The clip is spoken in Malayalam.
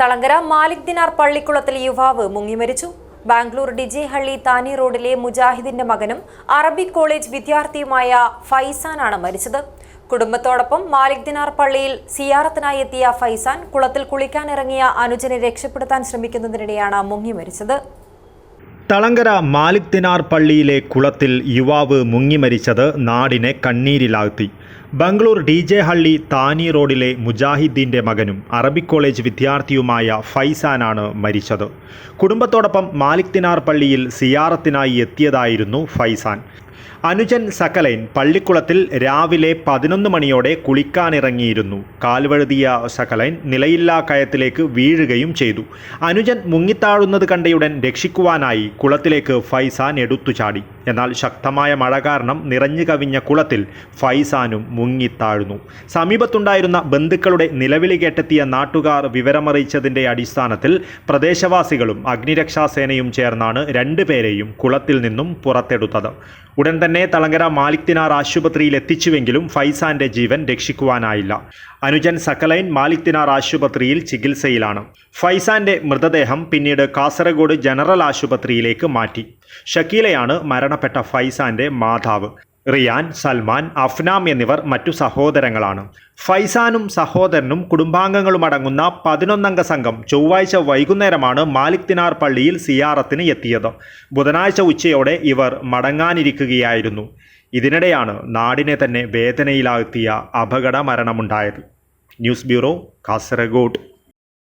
തളങ്കര മാലിക് ദിനാർ പള്ളിക്കുളത്തിൽ യുവാവ് മുങ്ങിമരിച്ചു. ബാംഗ്ലൂർ ഡിജെഹള്ളി താനി റോഡിലെ മുജാഹിദിന്റെ മകനും അറബി കോളേജ് വിദ്യാർത്ഥിയുമായ ഫൈസാനാണ് മരിച്ചത്. കുടുംബത്തോടൊപ്പം മാലിക് ദിനാർ പള്ളിയിൽ സിയാറത്തിനായി എത്തിയ ഫൈസാൻ കുളത്തിൽ കുളിക്കാനിറങ്ങിയ അനുജനെ രക്ഷപ്പെടുത്താൻ ശ്രമിക്കുന്നതിനിടെയാണ് മുങ്ങി മരിച്ചത് തളങ്കര മാലിക് ദിനാർ പള്ളിയിലെ കുളത്തിൽ യുവാവ് മുങ്ങിമരിച്ചത് നാടിനെ കണ്ണീരിലാഴ്ത്തി. ബംഗളൂർ ഡി ജെ ഹള്ളി താനി റോഡിലെ മുജാഹിദ്ദീന്റെ മകനും അറബിക് കോളേജ് വിദ്യാർത്ഥിയുമായ ഫൈസാനാണ് മരിച്ചത്. കുടുംബത്തോടൊപ്പം മാലിക് ദിനാർ പള്ളിയിൽ സിയാറത്തിനായി എത്തിയതായിരുന്നു ഫൈസാൻ. അനുജൻ സക്കലൈൻ പള്ളിക്കുളത്തിൽ രാവിലെ പതിനൊന്ന് മണിയോടെ കുളിക്കാനിറങ്ങിയിരുന്നു. കാൽവഴുതിയ സക്കലൈൻ നിലയില്ലാ കയത്തിലേക്ക് വീഴുകയും ചെയ്തു. അനുജൻ മുങ്ങിത്താഴുന്നത് കണ്ടയുടൻ രക്ഷിക്കുവാനായി കുളത്തിലേക്ക് ഫൈസാൻ എടുത്തു ചാടി എന്നാൽ ശക്തമായ മഴ കാരണം നിറഞ്ഞു കവിഞ്ഞ കുളത്തിൽ ഫൈസാനും മുങ്ങിത്താഴ്ന്നു സമീപത്തുണ്ടായിരുന്ന ബന്ധുക്കളുടെ നിലവിളി കേട്ടെത്തിയ നാട്ടുകാർ വിവരമറിയിച്ചതിന്റെ അടിസ്ഥാനത്തിൽ പ്രദേശവാസികളും അഗ്നിരക്ഷാസേനയും ചേർന്നാണ് രണ്ടുപേരെയും കുളത്തിൽ നിന്നും പുറത്തെടുത്തത്. ഉടൻ തന്നെ തളങ്കര മാലിക്തിനാർ ആശുപത്രിയിൽ എത്തിച്ചുവെങ്കിലും ഫൈസാന്റെ ജീവൻ രക്ഷിക്കുവാനായില്ല. അനുജൻ സക്കലൈൻ മാലിക്തിനാർ ആശുപത്രിയിൽ ചികിത്സയിലാണ്. ഫൈസാന്റെ മൃതദേഹം പിന്നീട് കാസർഗോഡ് ജനറൽ ആശുപത്രിയിലേക്ക് മാറ്റി. ഷക്കീലയാണ് മരണപ്പെട്ട ഫൈസാന്റെ മാതാവ് റിയാൻ സൽമാൻ അഫ്നാം എന്നിവർ മറ്റു സഹോദരങ്ങളാണ്. ഫൈസാനും സഹോദരനും കുടുംബാംഗങ്ങളും അടങ്ങുന്ന പതിനൊന്നംഗ സംഘം ചൊവ്വാഴ്ച വൈകുന്നേരമാണ് മാലിക് തിനാർ പള്ളിയിൽ സിയാറത്തിന് എത്തിയത്. ബുധനാഴ്ച ഉച്ചയോടെ ഇവർ മടങ്ങാനിരിക്കുകയായിരുന്നു. ഇതിനിടെയാണ് നാടിനെ തന്നെ വേദനയിലാഴ്ത്തിയ അപകട മരണമുണ്ടായത് ന്യൂസ് ബ്യൂറോ കാസർഗോഡ്.